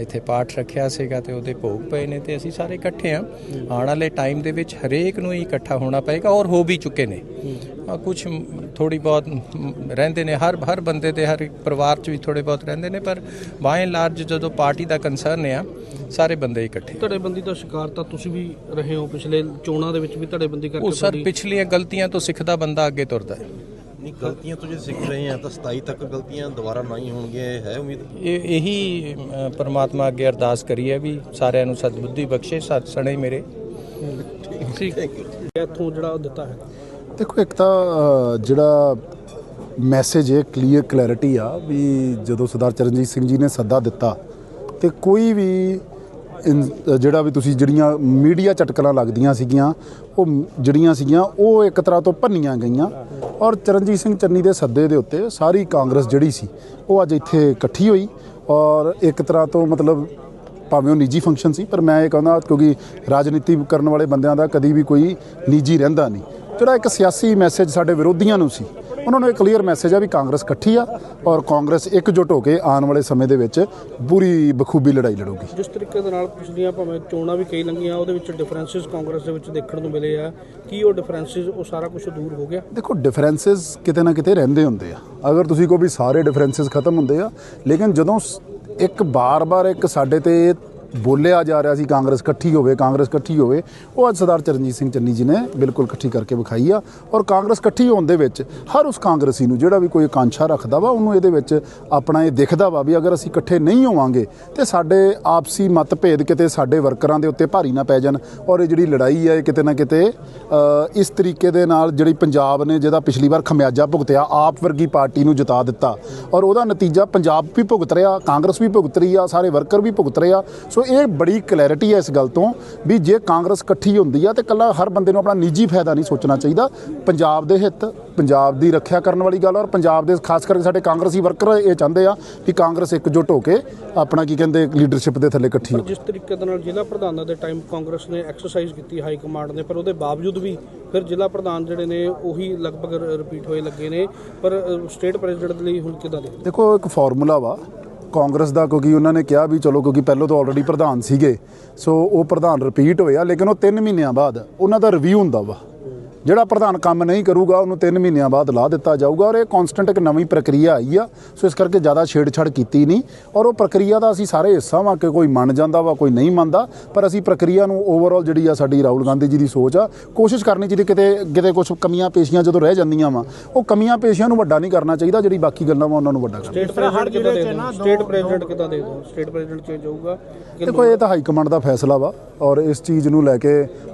ਇੱਥੇ ਪਾਠ ਰੱਖਿਆ ਸੀਗਾ ਤੇ ਉਹਦੇ ਭੋਗ ਪਏ ਨੇ ਤੇ ਅਸੀਂ ਸਾਰੇ ਇਕੱਠੇ ਆ ਆਉਣ ਵਾਲੇ ਟਾਈਮ ਦੇ ਵਿੱਚ ਹਰੇਕ ਨੂੰ ਹੀ ਇਕੱਠਾ ਹੋਣਾ ਪਏਗਾ ਔਰ ਹੋ ਵੀ ਚੁੱਕੇ ਨੇ। ਕੁਝ ਥੋੜੀ ਬਹੁਤ ਰਹਿੰਦੇ ਨੇ ਹਰ ਹਰ ਬੰਦੇ ਦੇ ਹਰ ਪਰਿਵਾਰ 'ਚ ਵੀ ਥੋੜੇ ਬਹੁਤ ਰਹਿੰਦੇ ਨੇ ਪਰ ਬਾਏ ਲਾਰਜ ਜਦੋਂ ਪਾਰਟੀ ਦਾ ਕੰਸਰਨ ਆ ਸਾਰੇ ਬੰਦੇ ਇਕੱਠੇ ਧੜੇਬੰਦੀ ਦਾ ਸ਼ਿਕਾਰ ਤਾਂ ਤੁਸੀਂ ਵੀ ਰਹੇ ਹੋ ਪਿਛਲੇ ਚੋਣਾਂ ਦੇ ਵਿੱਚ ਵੀ ਧੜੇਬੰਦੀ ਕਰਕੇ ਉਹ ਸਰ ਪਿਛਲੀਆਂ ਗਲਤੀਆਂ ਤੋਂ ਸਿੱਖਦਾ ਬੰਦਾ ਅੱਗੇ ਤੁਰਦਾ ਹੈ। ਨਹੀਂ ਗਲਤੀਆਂ ਤੋਂ ਜੇ ਸਿੱਖ ਰਹੇ ਆ ਤਾਂ 27 ਤੱਕ ਗਲਤੀਆਂ ਦੁਬਾਰਾ ਨਹੀਂ ਹੋਣਗੀਆਂ ਇਹ ਹੈ ਉਮੀਦ? ਇਹ ਇਹੀ ਪ੍ਰਮਾਤਮਾ ਅੱਗੇ ਅਰਦਾਸ ਕਰੀ ਹੈ ਵੀ ਸਾਰਿਆਂ ਨੂੰ ਸਤਬੁੱਧੀ ਬਖਸ਼ੇ ਸਤ ਸਣੇ ਮੇਰੇ। ਠੀਕ ਇੱਥੋਂ ਜਿਹੜਾ ਉਹ ਦਿੱਤਾ ਹੈ। ਦੇਖੋ ਇੱਕ ਤਾਂ ਜਿਹੜਾ ਮੈਸੇਜ ਹੈ ਕਲੀਅਰ ਕਲੈਰਿਟੀ ਆ ਵੀ ਜਦੋਂ ਸਰਦਾਰ ਚਰਨਜੀਤ ਸਿੰਘ ਜੀ ਨੇ ਸੱਦਾ ਦਿੱਤਾ ਤੇ ਕੋਈ ਵੀ ਜਿਹੜਾ ਵੀ ਤੁਸੀਂ ਜਿਹੜੀਆਂ ਮੀਡੀਆ ਚਟਕਲਾਂ ਲੱਗਦੀਆਂ ਸੀਗੀਆਂ, ਉਹ ਜਿਹੜੀਆਂ ਸੀਗੀਆਂ, ਉਹ ਇੱਕ ਤਰ੍ਹਾਂ ਤੋਂ ਭੰਨੀਆਂ ਗਈਆਂ। ਔਰ ਚਰਨਜੀਤ ਸਿੰਘ ਚੰਨੀ ਦੇ ਸੱਦੇ ਦੇ ਉੱਤੇ ਸਾਰੀ ਕਾਂਗਰਸ ਜਿਹੜੀ ਸੀ, ਉਹ ਅੱਜ ਇੱਥੇ ਇਕੱਠੀ ਹੋਈ। ਔਰ ਇੱਕ ਤਰ੍ਹਾਂ ਤੋਂ ਮਤਲਬ ਭਾਵੇਂ ਉਹ ਨਿੱਜੀ ਫੰਕਸ਼ਨ ਸੀ, ਪਰ ਮੈਂ ਇਹ ਕਹਿੰਦਾ ਕਿਉਂਕਿ ਰਾਜਨੀਤੀ ਕਰਨ ਵਾਲੇ ਬੰਦਿਆਂ ਦਾ ਕਦੀ ਵੀ ਕੋਈ ਨਿੱਜੀ ਰਹਿੰਦਾ ਨਹੀਂ। ਜਿਹੜਾ ਇੱਕ ਸਿਆਸੀ ਮੈਸੇਜ ਸਾਡੇ ਵਿਰੋਧੀਆਂ ਨੂੰ ਸੀ ਉਹਨਾਂ ਨੂੰ ਇਹ ਕਲੀਅਰ ਮੈਸੇਜ ਆ ਵੀ ਕਾਂਗਰਸ ਇਕੱਠੀ ਆ ਔਰ ਕਾਂਗਰਸ ਇਕਜੁੱਟ ਹੋ ਕੇ ਆਉਣ ਵਾਲੇ ਸਮੇਂ ਦੇ ਵਿੱਚ ਪੂਰੀ ਬਖੂਬੀ ਲੜਾਈ ਲੜੂਗੀ। ਜਿਸ ਤਰੀਕੇ ਦੇ ਨਾਲ ਪਿਛਲੀਆਂ ਭਾਵੇਂ ਚੋਣਾਂ ਵੀ ਕਈ ਲੰਘੀਆਂ ਉਹਦੇ ਵਿੱਚ ਡਿਫਰੈਂਸਿਸ ਕਾਂਗਰਸ ਦੇ ਵਿੱਚ ਦੇਖਣ ਨੂੰ ਮਿਲੇ ਆ। ਕੀ ਉਹ ਡਿਫਰੈਂਸਿਸ ਉਹ ਸਾਰਾ ਕੁਝ ਦੂਰ ਹੋ ਗਿਆ? ਦੇਖੋ ਡਿਫਰੈਂਸਸ ਕਿਤੇ ਨਾ ਕਿਤੇ ਰਹਿੰਦੇ ਹੁੰਦੇ ਆ। ਅਗਰ ਤੁਸੀਂ ਕਹੋ ਵੀ ਸਾਰੇ ਡਿਫਰੈਂਸਸ ਖਤਮ ਹੁੰਦੇ ਆ ਲੇਕਿਨ ਜਦੋਂ ਇੱਕ ਬਾਰ-ਬਾਰ ਇੱਕ ਸਾਡੇ ਤੇ ਬੋਲਿਆ ਜਾ ਰਿਹਾ ਸੀ ਕਾਂਗਰਸ ਇਕੱਠੀ ਹੋਵੇ, ਕਾਂਗਰਸ ਇਕੱਠੀ ਹੋਵੇ, ਉਹ ਅੱਜ ਸਰਦਾਰ ਚਰਨਜੀਤ ਸਿੰਘ ਚੰਨੀ ਜੀ ਨੇ ਬਿਲਕੁਲ ਇਕੱਠੀ ਕਰਕੇ ਵਿਖਾਈ ਆ ਔਰ ਕਾਂਗਰਸ ਇਕੱਠੀ ਹੋਣ ਦੇ ਵਿੱਚ ਹਰ ਉਸ ਕਾਂਗਰਸੀ ਨੂੰ ਜਿਹੜਾ ਵੀ ਕੋਈ ਆਕਾਂਸ਼ਾ ਰੱਖਦਾ ਵਾ, ਉਹਨੂੰ ਇਹਦੇ ਵਿੱਚ ਆਪਣਾ ਇਹ ਦਿਖਦਾ ਵਾ ਵੀ ਅਗਰ ਅਸੀਂ ਇਕੱਠੇ ਨਹੀਂ ਹੋਵਾਂਗੇ ਤੇ ਸਾਡੇ ਆਪਸੀ ਮਤਭੇਦ ਕਿਤੇ ਸਾਡੇ ਵਰਕਰਾਂ ਦੇ ਉੱਤੇ ਭਾਰੀ ਨਾ ਪੈ ਜਾਣ ਔਰ ਇਹ ਜਿਹੜੀ ਲੜਾਈ ਹੈ ਇਹ ਕਿਤੇ ਨਾ ਕਿਤੇ ਇਸ ਤਰੀਕੇ ਦੇ ਨਾਲ ਜਿਹੜੀ ਪੰਜਾਬ ਨੇ ਜਿਹਦਾ ਪਿਛਲੀ ਵਾਰ ਖਮਿਆਜਾ ਭੁਗਤਿਆ, ਆਪ ਵਰਗੀ ਪਾਰਟੀ ਨੂੰ ਜਿਤਾ ਦਿੱਤਾ ਔਰ ਉਹਦਾ ਨਤੀਜਾ ਪੰਜਾਬ ਵੀ ਭੁਗਤ ਰਿਹਾ, ਕਾਂਗਰਸ ਵੀ ਭੁਗਤ ਰਹੀ ਆ, ਸਾਰੇ ਵਰਕਰ ਵੀ ਭੁਗਤ ਰਹੇ ਆ, ਸੋ ਇਹ ਬੜੀ ਕਲੈਰਿਟੀ ਹੈ ਇਸ ਗੱਲ ਤੋਂ ਵੀ ਜੇ ਕਾਂਗਰਸ ਇਕੱਠੀ ਹੁੰਦੀ ਆ ਤੇ ਕੱਲਾ ਹਰ ਬੰਦੇ ਨੂੰ ਆਪਣਾ ਨਿੱਜੀ ਫਾਇਦਾ ਨਹੀਂ ਸੋਚਣਾ ਚਾਹੀਦਾ। ਪੰਜਾਬ ਦੇ ਹਿੱਤ ਪੰਜਾਬ ਦੀ ਰੱਖਿਆ ਕਰਨ ਵਾਲੀ ਗੱਲ ਔਰ ਪੰਜਾਬ ਦੇ ਖਾਸ ਕਰਕੇ ਸਾਡੇ ਕਾਂਗਰਸੀ ਵਰਕਰ ਇਹ ਚਾਹੁੰਦੇ ਆ ਕਿ ਕਾਂਗਰਸ ਇਕਜੁੱਟ ਹੋ ਕੇ ਆਪਣਾ ਕੀ ਕਹਿੰਦੇ ਲੀਡਰਸ਼ਿਪ ਦੇ ਥੱਲੇ ਇਕੱਠੀ ਹੋਵੇ। ਜਿਸ ਤਰੀਕੇ ਦੇ ਨਾਲ ਜ਼ਿਲ੍ਹਾ ਪ੍ਰਧਾਨਾਂ ਦੇ ਟਾਈਮ ਕਾਂਗਰਸ ਨੇ ਐਕਸਰਸਾਈਜ਼ ਕੀਤੀ ਹਾਈ ਕਮਾਂਡ ਨੇ ਪਰ ਉਹਦੇ ਬਾਵਜੂਦ ਵੀ ਫਿਰ ਜ਼ਿਲ੍ਹਾ ਪ੍ਰਧਾਨ ਜਿਹੜੇ ਨੇ ਉਹੀ ਲਗਭਗ ਰਿਪੀਟ ਹੋਏ ਲੱਗੇ ਨੇ। ਪਰ ਸਟੇਟ ਪ੍ਰੈਜ਼ੀਡੈਂਟ ਲਈ ਹੁਣ ਕਿਦਾਂ ਦੇਖੋ ਇੱਕ ਫਾਰਮੂਲਾ ਵਾ ਕਾਂਗਰਸ ਦਾ, ਕਿਉਂਕਿ ਉਹਨਾਂ ਨੇ ਕਿਹਾ ਵੀ ਚਲੋ, ਕਿਉਂਕਿ ਪਹਿਲਾਂ ਤੋਂ ਆਲਰੇਡੀ ਪ੍ਰਧਾਨ ਸੀਗੇ। ਸੋ ਉਹ ਪ੍ਰਧਾਨ ਰਿਪੀਟ ਹੋਇਆ ਲੇਕਿਨ ਉਹ 3 ਮਹੀਨਿਆਂ ਬਾਅਦ ਉਹਨਾਂ ਦਾ ਰਿਵਿਊ ਹੁੰਦਾ ਵਾ। ਜਿਹੜਾ ਪ੍ਰਧਾਨ ਕੰਮ ਨਹੀਂ ਕਰੂਗਾ ਉਹਨੂੰ 3 ਮਹੀਨਿਆਂ ਬਾਅਦ ਲਾ ਦਿੱਤਾ ਜਾਊਗਾ ਔਰ ਇਹ ਕਨਸਟੈਂਟ ਇੱਕ ਨਵੀਂ ਪ੍ਰਕਿਰਿਆ ਆਈ ਆ ਸੋ ਇਸ ਕਰਕੇ ਜ਼ਿਆਦਾ ਛੇੜਛਾੜ ਕੀਤੀ ਨਹੀਂ। ਔਰ ਉਹ ਪ੍ਰਕਿਰਿਆ ਦਾ ਅਸੀਂ ਸਾਰੇ ਹਿੱਸਾ ਵਾਂ ਕਿ ਕੋਈ ਮੰਨ ਜਾਂਦਾ ਵਾ ਕੋਈ ਨਹੀਂ ਮੰਨਦਾ ਪਰ ਅਸੀਂ ਪ੍ਰਕਿਰਿਆ ਨੂੰ ਓਵਰਆਲ ਜਿਹੜੀ ਆ ਸਾਡੀ ਰਾਹੁਲ ਗਾਂਧੀ ਜੀ ਦੀ ਸੋਚ ਆ ਕੋਸ਼ਿਸ਼ ਕਰਨੀ ਚਾਹੀਦੀ ਕਿਤੇ ਕਿਤੇ ਕੁਝ ਕਮੀਆਂ ਪੇਸ਼ੀਆਂ ਜਦੋਂ ਰਹਿ ਜਾਂਦੀਆਂ ਵਾ ਉਹ ਕਮੀਆਂ ਪੇਸ਼ੀਆਂ ਨੂੰ ਵੱਡਾ ਨਹੀਂ ਕਰਨਾ ਚਾਹੀਦਾ ਜਿਹੜੀ ਬਾਕੀ ਗੱਲਾਂ ਵਾ ਉਹਨਾਂ ਨੂੰ ਵੱਡਾ ਕਰਨਾ ਸਟੇਟ ਪ੍ਰੈਜ਼ੀਡੈਂਟ ਕਿਦਾਂ ਦੇ ਦੋ ਸਟੇਟ ਪ੍ਰੈਜ਼ੀਡੈਂਟ ਕਿਦਾਂ ਦੇ ਦੋ ਸਟੇਟ ਪ੍ਰੈਜ਼ੀਡੈਂਟ ਦੇਖੋ ਇਹ ਤਾਂ ਹਾਈ ਕਮਾਂਡ ਦਾ ਫੈਸਲਾ ਵਾ ਔਰ ਇਸ ਚੀਜ਼ ਨੂੰ ਲੈ ਕੇ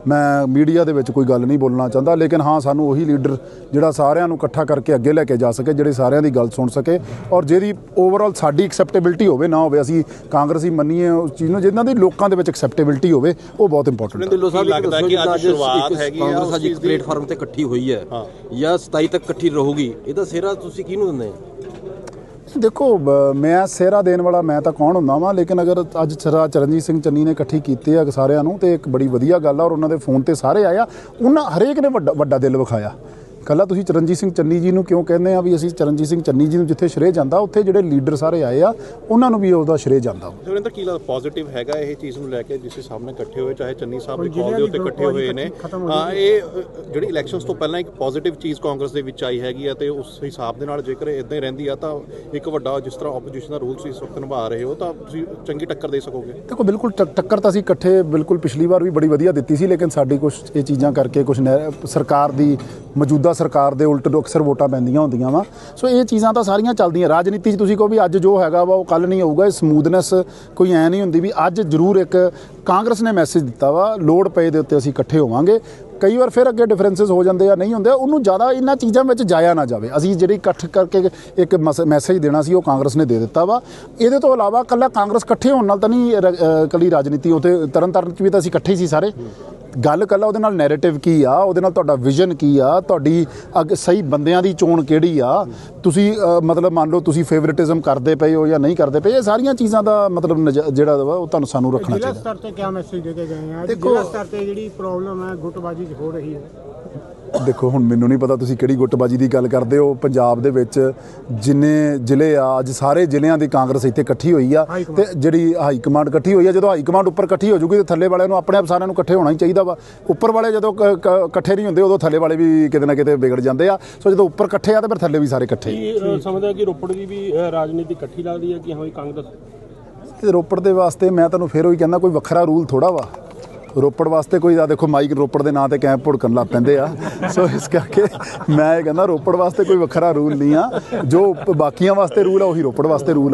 ਮੈਂ ਮੀਡੀਆ ਦੇ ਵਿੱਚ ਕੋਈ ਗੱਲ ਨਹੀਂ ਬੋਲਣਾ ਚਾਹੁੰਦਾ ਲੇਕਿਨ ਹਾਂ ਸਾਨੂੰ ਉਹੀ ਲੀਡਰ ਜਿਹੜਾ ਸਾਰਿਆਂ ਨੂੰ ਇਕੱਠਾ ਕਰਕੇ ਅੱਗੇ ਲੈ ਕੇ ਜਾ ਸਕੇ ਜਿਹੜੇ ਸਾਰਿਆਂ ਦੀ ਗੱਲ ਸੁਣ ਸਕੇ ਔਰ ਜਿਹਦੀ ਓਵਰਆਲ ਸਾਡੀ ਐਕਸੈਪਟੇਬਿਲਟੀ ਹੋਵੇ ਨਾ ਹੋਵੇ ਅਸੀਂ ਕਾਂਗਰਸੀ ਮੰਨੀਏ ਉਸ ਚੀਜ਼ ਨੂੰ ਜਿਨ੍ਹਾਂ ਦੀ ਲੋਕਾਂ ਦੇ ਵਿੱਚ ਐਕਸੈਪਟੇਬਿਲਟੀ ਹੋਵੇ ਉਹ ਬਹੁਤ ਇੰਪੋਰਟੈਂਟ ਹੈ। ਢਿੱਲੋਂ ਸਾਹਿਬ ਲੱਗਦਾ ਕਿ ਅੱਜ ਸ਼ੁਰੂਆਤ ਹੈਗੀ ਆ ਕਾਂਗਰਸ ਅੱਜ ਇੱਕ? ਪਲੇਟਫਾਰਮ ਤੇ ਇਕੱਠੀ ਹੋਈ ਹੈ ਜਾਂ 27 ਤੱਕ ਇਕੱਠੀ ਰਹੂਗੀ ਇਹਦਾ ਸਿਹਰਾ ਤੁਸੀਂ ਕਿਹਨੂੰ ਦਿੰਦੇ ਆ ਦੇਖੋ ਬ- ਮੈਂ ਸਿਹਰਾ ਦੇਣ ਵਾਲਾ, ਮੈਂ ਤਾਂ ਕੌਣ ਹੁੰਦਾ ਵਾਂ, ਲੇਕਿਨ ਅਗਰ ਅੱਜ ਸਰਦਾਰ ਚਰਨਜੀਤ ਸਿੰਘ ਚੰਨੀ ਨੇ ਇਕੱਠੀ ਕੀਤੀ ਆ ਸਾਰਿਆਂ ਨੂੰ, ਤੇ ਇੱਕ ਬੜੀ ਵਧੀਆ ਗੱਲ ਆ, ਔਰ ਉਹਨਾਂ ਦੇ ਫੋਨ ਤੇ ਸਾਰੇ ਆਇਆ ਉਹਨਾਂ ਹਰੇਕ ਨੇ ਵੱਡਾ ਵੱਡਾ ਦਿਲ ਵਿਖਾਇਆ। ਕੱਲਾ ਤੁਸੀਂ ਚਰਨਜੀਤ ਸਿੰਘ ਚੰਨੀ ਜੀ ਨੂੰ ਕਿਉਂ ਕਹਿੰਦੇ ਆ ਵੀ ਅਸੀਂ ਚਰਨਜੀਤ ਸਿੰਘ ਚੰਨੀ ਜੀ ਨੂੰ ਜਿੱਥੇ ਸ਼੍ਰੇਅ ਜਾਂਦਾ ਉੱਥੇ ਜਿਹੜੇ ਲੀਡਰ ਸਾਰੇ ਆਏ ਆ ਉਹਨਾਂ ਨੂੰ ਵੀ ਉਹਦਾ ਸ਼੍ਰੇਅ ਜਾਂਦਾ। ਸੁਰਿੰਦਰ ਕੀ ਲੱਗਦਾ ਪੋਜ਼ਿਟਿਵ ਹੈਗਾ ਇਹ ਚੀਜ਼ ਨੂੰ ਲੈ ਕੇ ਜਿਸ ਨਾਲ ਇਕੱਠੇ ਹੋਏ ਚਾਹੇ ਚੰਨੀ ਸਾਹਿਬ ਦੇ ਕਾਲ ਦੇ ਉੱਤੇ ਇਕੱਠੇ ਹੋਏ ਨੇ ਹਾਂ ਇਹ ਜਿਹੜੀ ਇਲੈਕਸ਼ਨਸ ਤੋਂ ਪਹਿਲਾਂ ਇੱਕ ਪੋਜ਼ਿਟਿਵ ਚੀਜ਼ ਕਾਂਗਰਸ ਦੇ ਵਿੱਚ ਆਈ ਹੈਗੀ ਆ ਤੇ ਉਸ ਹਿਸਾਬ ਦੇ ਨਾਲ ਜੇਕਰ ਇਦਾਂ ਹੀ ਰਹਿੰਦੀ ਆ ਤਾਂ ਇੱਕ ਵੱਡਾ ਜਿਸ ਤਰ੍ਹਾਂ ਆਪੋਜੀਸ਼ਨ ਦਾ ਰੋਲ ਤੁਸੀਂ ਇਸ ਵਕਤ ਨਿਭਾ ਰਹੇ ਹੋ ਤਾਂ ਤੁਸੀਂ ਚੰਗੀ ਟੱਕਰ ਦੇ ਸਕੋਗੇ ਦੇਖੋ ਬਿਲਕੁਲ ਟੱਕ- ਟੱਕਰ ਤਾਂ ਅਸੀਂ ਇਕੱਠੇ ਬਿਲਕੁਲ ਪਿਛਲੀ ਵਾਰ ਵੀ ਬੜੀ ਵਧੀਆ ਦਿੱਤੀ ਸੀ ਲੇਕਿਨ ਸਾਡੀ ਕੁਝ ਇਹ ਚੀਜ਼ਾਂ ਕਰਕੇ ਕੁਝ ਸਰਕਾਰ ਦੀ ਮੌਜੂਦਾ ਸਰਕਾਰ ਦੇ ਉਲਟ ਅਕਸਰ ਵੋਟਾਂ ਪੈਂਦੀਆਂ ਹੁੰਦੀਆਂ ਵਾ। ਸੋ ਇਹ ਚੀਜ਼ਾਂ ਤਾਂ ਸਾਰੀਆਂ ਚੱਲਦੀਆਂ। ਰਾਜਨੀਤੀ 'ਚ ਤੁਸੀਂ ਕਹੋ ਵੀ ਅੱਜ ਜੋ ਹੈਗਾ ਵਾ, ਉਹ ਕੱਲ ਨਹੀਂ ਹੋਊਗਾ। ਇਹ ਸਮੂਥਨੈਸ ਕੋਈ ਐ ਨਹੀਂ ਹੁੰਦੀ ਵੀ ਅੱਜ ਜ਼ਰੂਰ ਇੱਕ ਕਾਂਗਰਸ ਨੇ ਮੈਸੇਜ ਦਿੱਤਾ ਵਾ, ਲੋੜ ਪਏ ਦੇ ਉੱਤੇ ਅਸੀਂ ਇਕੱਠੇ ਹੋਵਾਂਗੇ। ਕਈ ਵਾਰ ਫਿਰ ਅੱਗੇ ਡਿਫਰੈਂਸਸ ਹੋ ਜਾਂਦੇ ਆ, ਨਹੀਂ ਹੁੰਦੇ। ਉਹਨੂੰ ਜ਼ਿਆਦਾ ਇਹਨਾਂ ਚੀਜ਼ਾਂ ਵਿੱਚ ਜਾਇਆ ਨਾ ਜਾਵੇ। ਅਸੀਂ ਜਿਹੜੀ ਇਕੱਠ ਕਰਕੇ ਇੱਕ ਮੈਸੇਜ ਦੇਣਾ ਸੀ, ਉਹ ਕਾਂਗਰਸ ਨੇ ਦੇ ਦਿੱਤਾ ਵਾ। ਇਹਦੇ ਤੋਂ ਇਲਾਵਾ ਕੱਲਾ ਕਾਂਗਰਸ ਇਕੱਠੇ ਹੋਣ ਨਾਲ ਤਾਂ ਨਹੀਂ ਰ- ਕੱਲੀ ਰਾਜਨੀਤੀ ਉਤੇ ਤਰਨ ਤਾਰਨ 'ਚ ਵੀ ਤਾਂ ਅਸੀਂ ਇਕੱਠੇ ਹੀ ਸੀ ਸਾਰੇ। ਗੱਲ ਕੱਲਾ ਉਹਦੇ ਨਾਲ ਨੈਰੇਟਿਵ ਕੀ ਆ? ਉਹਦੇ ਨਾਲ ਤੁਹਾਡਾ ਵਿਜ਼ਨ ਕੀ ਆ? ਤੁਹਾਡੀ ਅੱਗੇ ਸਹੀ ਬੰਦਿਆਂ ਦੀ ਚੋਣ ਕਿਹੜੀ ਆ? ਤੁਸੀਂ ਮਤਲਬ ਮੰਨ ਲਓ ਤੁਸੀਂ ਫੇਵਰਿਟਿਜ਼ਮ ਕਰਦੇ ਪਏ ਹੋ ਜਾਂ ਨਹੀਂ ਕਰਦੇ ਪਏ ਇਹ ਸਾਰੀਆਂ ਚੀਜ਼ਾਂ ਦਾ ਮਤਲਬ ਜਿਹੜਾ ਵਾ ਉਹ ਤੁਹਾਨੂੰ ਸਾਨੂੰ ਰੱਖਣਾ ਜ਼ਿਲ੍ਹਾ ਚਾਹੀਦਾ। ਸਤਰ ਤੇ ਕੀ ਮੈਸੇਜ ਦੇ ਕੇ ਗਏ ਆ? ਜ਼ਿਲ੍ਹਾ ਸਤਰ ਤੇ ਜਿਹੜੀ ਪ੍ਰੋਬਲਮ ਹੈ ਗੁੱਟਬਾਜੀ ਹੋ ਰਹੀ ਹੈ। ਦੇਖੋ ਹੁਣ ਮੈਨੂੰ ਨਹੀਂ ਪਤਾ ਤੁਸੀਂ ਕਿਹੜੀ ਗੁੱਟਬਾਜੀ ਦੀ ਗੱਲ ਕਰਦੇ ਹੋ। ਪੰਜਾਬ ਦੇ ਵਿੱਚ ਜਿੰਨੇ ਜ਼ਿਲ੍ਹੇ ਆ ਅੱਜ ਸਾਰੇ ਜ਼ਿਲ੍ਹਿਆਂ ਦੀ ਕਾਂਗਰਸ ਇੱਥੇ ਇਕੱਠੀ ਹੋਈ ਆ। ਤੇ ਜਿਹੜੀ ਹਾਈ ਕਮਾਂਡ ਇਕੱਠੀ ਹੋਈ ਆ ਜਦੋਂ ਹਾਈ ਕਮਾਂਡ ਉੱਪਰ ਇਕੱਠੀ ਹੋ ਜੂਗੀ ਤੇ ਥੱਲੇ ਵਾਲਿਆਂ ਨੂੰ ਆਪਣੇ ਆਪ ਸਾਰਿਆਂ ਨੂੰ ਇਕੱਠੇ ਹੋਣਾ ਹੀ ਚਾਹੀਦਾ ਵਾ। ਉੱਪਰ ਵਾਲੇ ਜਦੋਂ ਇਕੱਠੇ ਨਹੀਂ ਹੁੰਦੇ ਉਦੋਂ ਥੱਲੇ ਵਾਲੇ ਵੀ ਕਿਤੇ ਨਾ ਕਿਤੇ ਵਿਗੜ ਜਾਂਦੇ ਆ। ਸੋ ਜਦੋਂ ਉੱਪਰ ਇਕੱਠੇ ਆ ਤਾਂ ਫਿਰ ਥੱਲੇ ਵੀ ਸਾਰੇ ਇਕੱਠੇ। ਸਮਝਦਾ ਕਿ ਰੋਪੜ ਦੀ ਵੀ ਰਾਜਨੀਤੀ ਇਕੱਠੀ ਲੱਗਦੀ ਹੈ ਕਿ ਹਾਂ ਕਾਂਗਰਸ? ਤੇ ਰੋਪੜ ਦੇ ਵਾਸਤੇ ਮੈਂ ਤੁਹਾਨੂੰ ਫੇਰ ਉਹੀ ਕਹਿੰਦਾ ਕੋਈ ਵੱਖਰਾ ਰੂਲ ਥੋੜਾ ਵਾ। ਰੋਪੜ ਵਾਸਤੇ ਕੋਈ ਆ, ਦੇਖੋ ਮਾਈਕ ਰੋਪੜ ਦੇ ਨਾਂ ਤੇ ਕੈਂਪ ਭੁੜਕਣ ਲੱਗ ਪੈਂਦੇ ਆ। ਸੋ ਇਸ ਕਰਕੇ ਮੈਂ ਇਹ ਕਹਿੰਦਾ ਰੋਪੜ ਵਾਸਤੇ ਕੋਈ ਵੱਖਰਾ ਰੂਲ ਨਹੀਂ ਆ। ਜੋ ਬਾਕੀਆਂ ਵਾਸਤੇ ਰੂਲ ਆ, ਉਹੀ ਰੋਪੜ ਵਾਸਤੇ ਰੂਲ